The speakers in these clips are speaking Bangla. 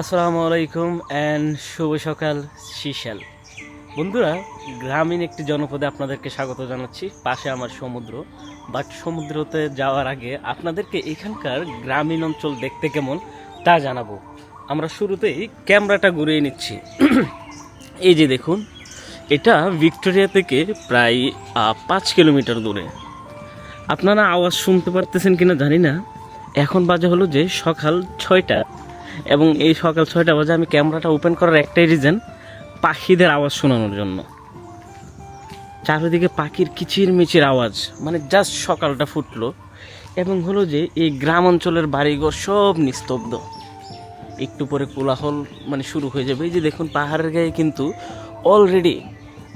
আসসালামু আলাইকুম অ্যান্ড শুভ সকাল শিশাল বন্ধুরা, গ্রামীণ একটি জনপদে আপনাদেরকে স্বাগত জানাচ্ছি। পাশে আমার সমুদ্র। বাট সমুদ্রতে যাওয়ার আগে আপনাদেরকে এখানকার গ্রামীণ অঞ্চল দেখতে কেমন তা জানাব। আমরা শুরুতেই ক্যামেরাটা ঘুরিয়ে নিচ্ছি। এই যে দেখুন, এটা ভিক্টোরিয়া থেকে প্রায় পাঁচ কিলোমিটার দূরে। আপনারা আওয়াজ শুনতে পারতেছেন কিনা জানি না। এখন বাজে হলো যে সকাল ছয়টা। এবং এই সকাল ছয়টা বাজে আমি ক্যামেরাটা ওপেন করার একটাই রিজন পাখিদের আওয়াজ শোনানোর জন্য। চারিদিকে পাখির কিচির মিচির আওয়াজ মানে জাস্ট সকালটা ফুটলো এবং হলো যে এই গ্রাম অঞ্চলের বাড়িঘর সব নিস্তব্ধ। একটু পরে কোলাহল মানে শুরু হয়ে যাবে। এই যে দেখুন, পাহাড়ের গায়ে কিন্তু অলরেডি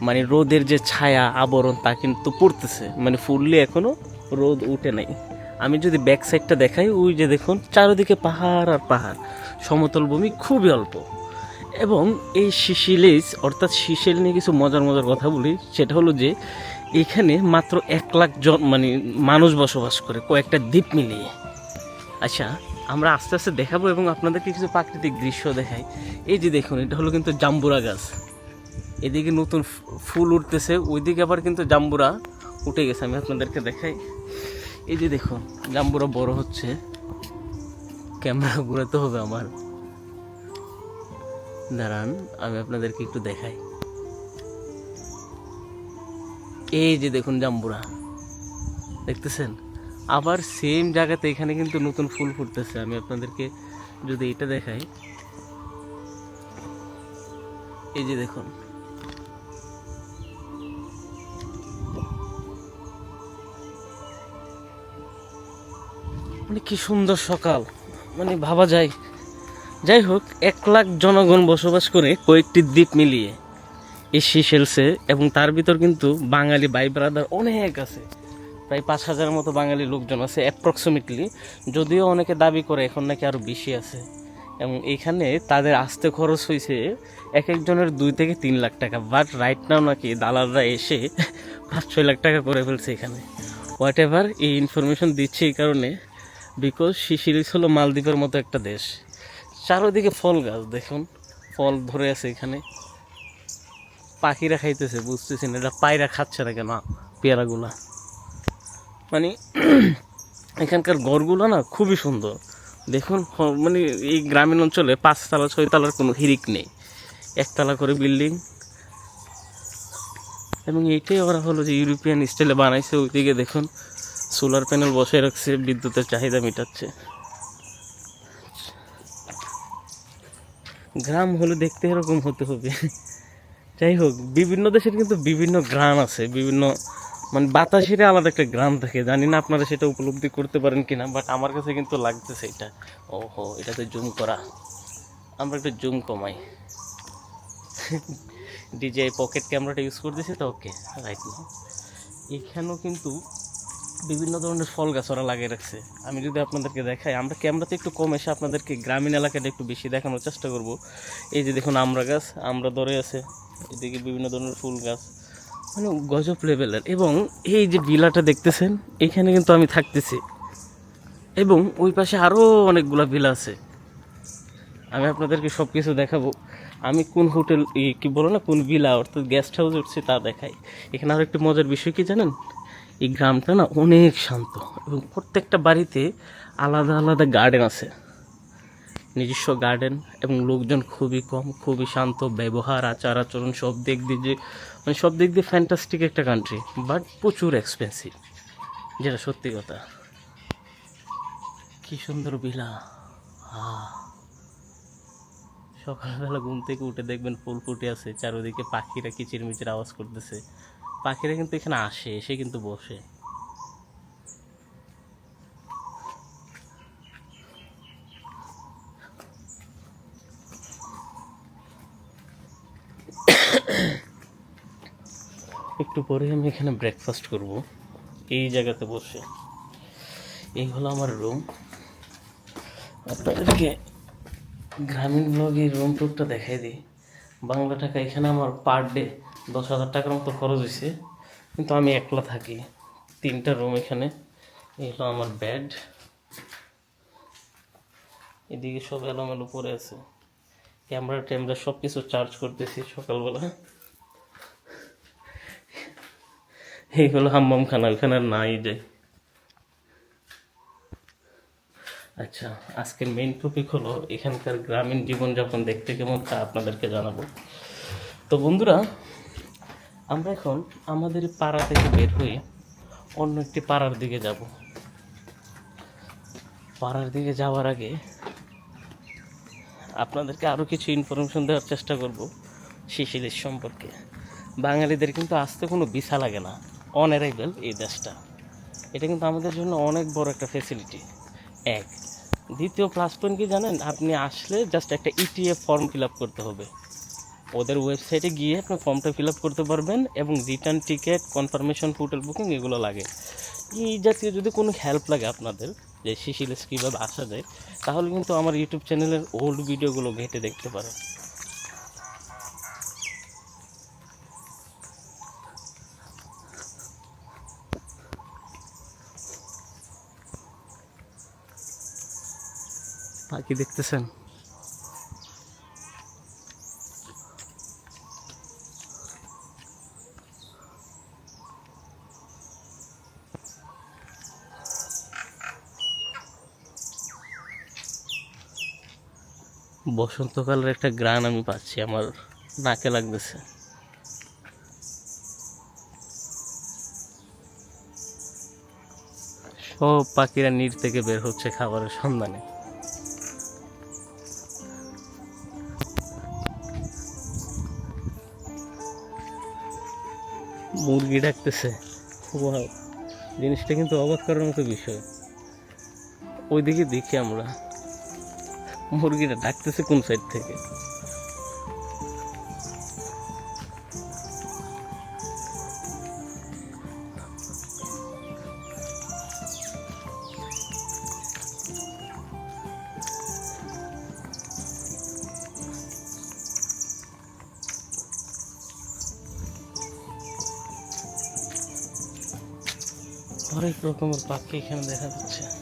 মানে রোদের যে ছায়া, আবরণ তা কিন্তু পড়তেছে। মানে ফুললে এখনও রোদ উঠে নাই। আমি যদি ব্যাক সাইডটা দেখাই, ওই যে দেখুন, চারিদিকে পাহাড় আর পাহাড়। সমতল ভূমি খুবই অল্প। এবং এই শিশিলেজ অর্থাৎ শিশিল নিয়ে কিছু মজার মজার কথা বলি, সেটা হলো যে, এখানে মাত্র এক লাখ জন মানে মানুষ বসবাস করে, কয়েকটা দ্বীপ মিলিয়ে। আচ্ছা আমরা আস্তে আস্তে দেখাবো এবং আপনাদেরকে কিছু প্রাকৃতিক দৃশ্য দেখাই। এই যে দেখুন, এটা হলো কিন্তু জাম্বুরা গাছ। এদিকে নতুন ফুল উঠতেছে, ওইদিকে আবার কিন্তু জাম্বুরা উঠে গেছে, আমি আপনাদেরকে দেখাই। এই যে দেখুন জাম্বুরা বড় হচ্ছে। ক্যামেরা ঘুরাতে হবে আমার। দাঁড়ান, আমি আপনাদেরকে একটু দেখাই। এই যে দেখুন জাম্বুরা। দেখতেছেন? আবার সেম জায়গাতে এখানে কিন্তু নতুন ফুল ফুটতেছে। আমি আপনাদেরকে যদি এটা দেখাই। এই যে দেখুন। মানে কি সুন্দর সকাল। মানে ভাবা যায়। যাই হোক এক লাখ জনগণ বসবাস করে কয়েকটি দ্বীপ মিলিয়ে এই সিশেলসে এবং তার ভিতর কিন্তু বাঙালি ভাই ব্রাদার অনেক আছে। প্রায় পাঁচ হাজারের মতো বাঙালি লোকজন আছে অ্যাপ্রক্সিমেটলি যদিও অনেকে দাবি করে এখন নাকি আরও বেশি আছে। এবং এখানে তাদের আসতে খরচ হয়েছে এক একজনের দুই থেকে তিন লাখ টাকা। বাট রাইট নাও নাকি দালালরা এসে পাঁচ ছয় লাখ টাকা করে ফেলছে এখানে। হোয়াট এভার এই ইনফরমেশন দিচ্ছে এই কারণে বিকজ শিশিরিস হলো মালদ্বীপের মতো একটা দেশ। চারোদিকে ফল গাছ, দেখুন। ফল ধরে আছে এখানে। পাখিরা খাইতেছে, বুঝতেছি না। এটা পায়রা খাচ্ছে না কেন, পেয়ারাগুলা? মানে এখানকার ঘরগুলো না খুবই সুন্দর। দেখুন মানে এই গ্রামীণ অঞ্চলে পাঁচতলা, ছয়তলার কোনো হিরিক নেই। একতলা করে বিল্ডিং। এবং এইটাই ওরা হলো যে ইউরোপিয়ান স্টাইলে বানাইছে, ওইদিকে দেখুন। সোলার প্যানেল বসে রাখছে, বিদ্যুতের চাহিদা মেটাচ্ছে। গ্রাম হলে দেখতে এরকম হতে হবে। যাই হোক, বিভিন্ন দেশের কিন্তু বিভিন্ন গ্রাম আছে, বিভিন্ন মানে বাতাসের আলাদা একটা গ্রাম থাকে। জানি না আপনারা সেটা উপলব্ধি করতে পারেন কিনা বাট আমার কাছে কিন্তু লাগতেছে এটা। ওহো, এটাতে জুম করা। আমরা একটু জুম কমাই। ডিজে পকেট ক্যামেরাটা ইউজ করতেছি তো ওকে রাইট নাও এখানেও কিন্তু বিভিন্ন ধরনের ফল গাছ ওরা লাগিয়ে রাখছে। আমি যদি আপনাদেরকে দেখাই, আমরা ক্যামেরাতে একটু কম এসে আপনাদেরকে গ্রামীণ এলাকাটা একটু বেশি দেখানোর চেষ্টা করব। এই যে দেখুন আমরা গাছ, আমরা ধরে আছে। এদিকে বিভিন্ন ধরনের ফুল গাছ। মানে গজব লেভেলের। এবং এই যে বিলাটা দেখতেছেন, এখানে কিন্তু আমি থাকতেছি। এবং ওই পাশে আরও অনেকগুলা বিলা আছে। আমি আপনাদেরকে সব কিছু দেখাবো। আমি কোন হোটেল কি বলো না, কোন ভিলা অর্থাৎ গেস্ট হাউস উঠছি তা দেখাই। এখানে আরও একটু মজার বিষয় কি জানেন? এই গ্রামটা না অনেক শান্ত এবং প্রত্যেকটা বাড়িতে আলাদা আলাদা গার্ডেন আছে। নিজস্ব গার্ডেন এবং লোকজন খুবই কম, খুবই শান্ত, ব্যবহার, আচার আচরণ সব দিক দিয়ে যে মানে সব দিক দিয়ে ফ্যান্টাস্টিক একটা কান্ট্রি বাট প্রচুর এক্সপেন্সিভ যেটা সত্যি কথা। কি সুন্দর বিলা সকালবেলা ঘুম থেকে উঠে দেখবেন ফুল ফুটে আছে, চারিদিকে পাখিরা কিচিরমিচির আওয়াজ করতেছে। পাখিরা কিন্তু এখানে আসে, এসে কিন্তু বসে। একটু পরে আমি এখানে ব্রেকফাস্ট করব। এই জায়গাতে বসে। এই হলো আমার রুম আপনাদেরকে গ্রামীণ ব্লগে রুম টুরটা দেখাই দিই। বাংলা টাকা এখানে আমার পার ডে দশ হাজার টাকার মতো খরচ হয়েছে। কিন্তু আমি একলা থাকি। তিনটা রুম এখানে। এই হলো আমার বেড এদিকে সব এলোমেলো পড়ে আছে। ক্যামেরা ট্যামেরা সব কিছু চার্জ করতেছি সকালবেলা। এই হলো হাম্মাম খানা ওখানে নাই যাই আচ্ছা আজকের মেইন টপিক হলো এখানকার গ্রামীণ জীবনযাপন দেখতে কেমন তা আপনাদেরকে জানাব। তো বন্ধুরা আমরা এখন আমাদের পাড়া থেকে বের হয়ে অন্য একটি পাড়ার দিকে যাব। পাড়ার দিকে যাওয়ার আগে আপনাদেরকে আরও কিছু ইনফরমেশন দেওয়ার চেষ্টা করব শিশিদের সম্পর্কে। বাঙালিদের কিন্তু আসতে কোনো ভিসা লাগে না অন অ্যারাইভেল এই দেশটা। এটা কিন্তু আমাদের জন্য অনেক বড় একটা ফেসিলিটি এক, দ্বিতীয় প্লাস পয়েন্ট কি জানেন? আপনি আসলে জাস্ট একটা ইটিএফ ফর্ম ফিল আপ করতে হবে। ওদের ওয়েবসাইটে গিয়ে আপনি ফর্মটা ফিল আপ করতে পারবেন এবং return ticket confirmation hotel booking এগুলো লাগে। এই জাতীয় যদি কোনো হেল্প লাগে আপনাদের, যে শিশিলেস কীভাবে আসা যায়, তাহলে কিন্তু আমার ইউটিউব চ্যানেলের ওল্ড ভিডিওগুলো ঘেঁটে দেখতে পারেন। পাখি দেখতেছেন? বসন্তকালের একটা গ্রান আমি পাচ্ছি, আমার নাকে লাগতেছে। সব পাখিরা নীর থেকে বের হচ্ছে খাবারের সন্ধানে। মুরগি ডাকতেছে। জিনিসটা কিন্তু অবাক করার মতো বিষয়। ওইদিকে দেখি আমরা। মুরগিটা ডাকতেছে কোন সাইড থেকে? অনেক রকমের পাখি এখানে দেখা যাচ্ছে।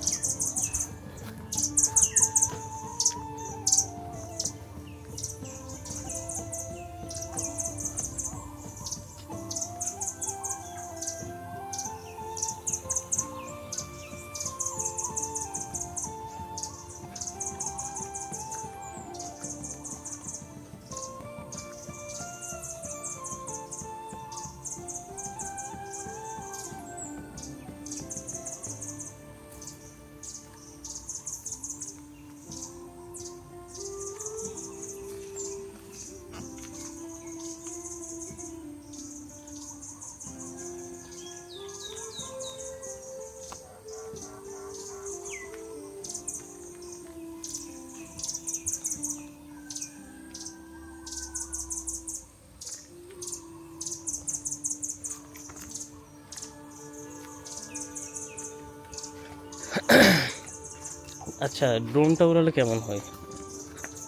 আচ্ছা ড্রোনটা উড়ালে কেমন হয়?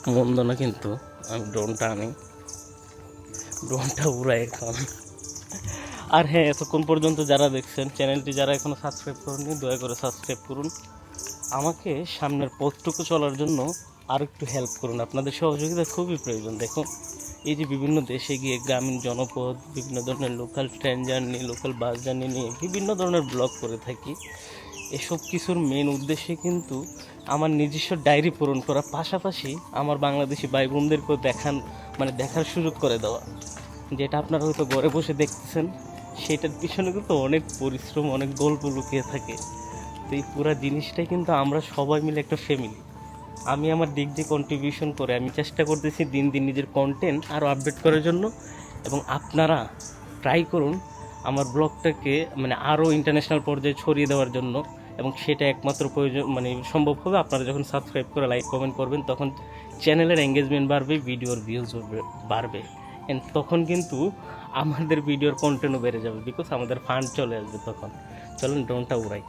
মন্দ না কিন্তু? আমি ড্রোনটা আনি। ড্রোনটা উড়াই এখন। আর হ্যাঁ এতক্ষণ পর্যন্ত যারা দেখছেন চ্যানেলটি যারা এখনও সাবস্ক্রাইব করেননি, দয়া করে সাবস্ক্রাইব করুন। আমাকে সামনের পথটুকু চলার জন্য আর একটু হেল্প করুন। আপনাদের সহযোগিতা খুবই প্রয়োজন। দেখুন, এই যে বিভিন্ন দেশে গিয়ে গ্রামীণ জনপদ, বিভিন্ন ধরনের local train journey local bus journey নিয়ে বিভিন্ন ধরনের ব্লগ করে থাকি, এসব কিছুর মেন উদ্দেশ্যে কিন্তু আমার নিজস্ব ডায়েরি পূরণ করা পাশাপাশি আমার বাংলাদেশি ভাই বোনদেরকেও দেখান মানে দেখার সুযোগ করে দেওয়া। যেটা আপনারা হয়তো ঘরে বসে দেখতেছেন, সেটার পিছনে কিন্তু অনেক পরিশ্রম, অনেক গল্প লুকিয়ে থাকে। তো এই পুরা জিনিসটাই কিন্তু আমরা সবাই মিলে একটা ফ্যামিলি আমি আমার দিক দিয়ে কন্ট্রিবিউশন করে আমি চেষ্টা করতেছি দিন দিন নিজের কন্টেন্ট আরও আপডেট করার জন্য। এবং আপনারা ট্রাই করুন আমার ব্লগটাকে মানে আরও ইন্টারন্যাশনাল পর্যায়ে ছড়িয়ে দেওয়ার জন্য। এবং সেটা একমাত্র প্রয়োজন মানে সম্ভব হবে আপনারা যখন সাবস্ক্রাইব করে লাইক কমেন্ট করবেন, তখন চ্যানেলের এঙ্গেজমেন্ট বাড়বে ভিডিওর ভিউজ বাড়বে অ্যান্ড তখন কিন্তু আমাদের ভিডিওর কন্টেন্টও বেড়ে যাবে বিকজ আমাদের ফান্ড চলে আসবে তখন। চলুন ড্রোনটা উড়াই।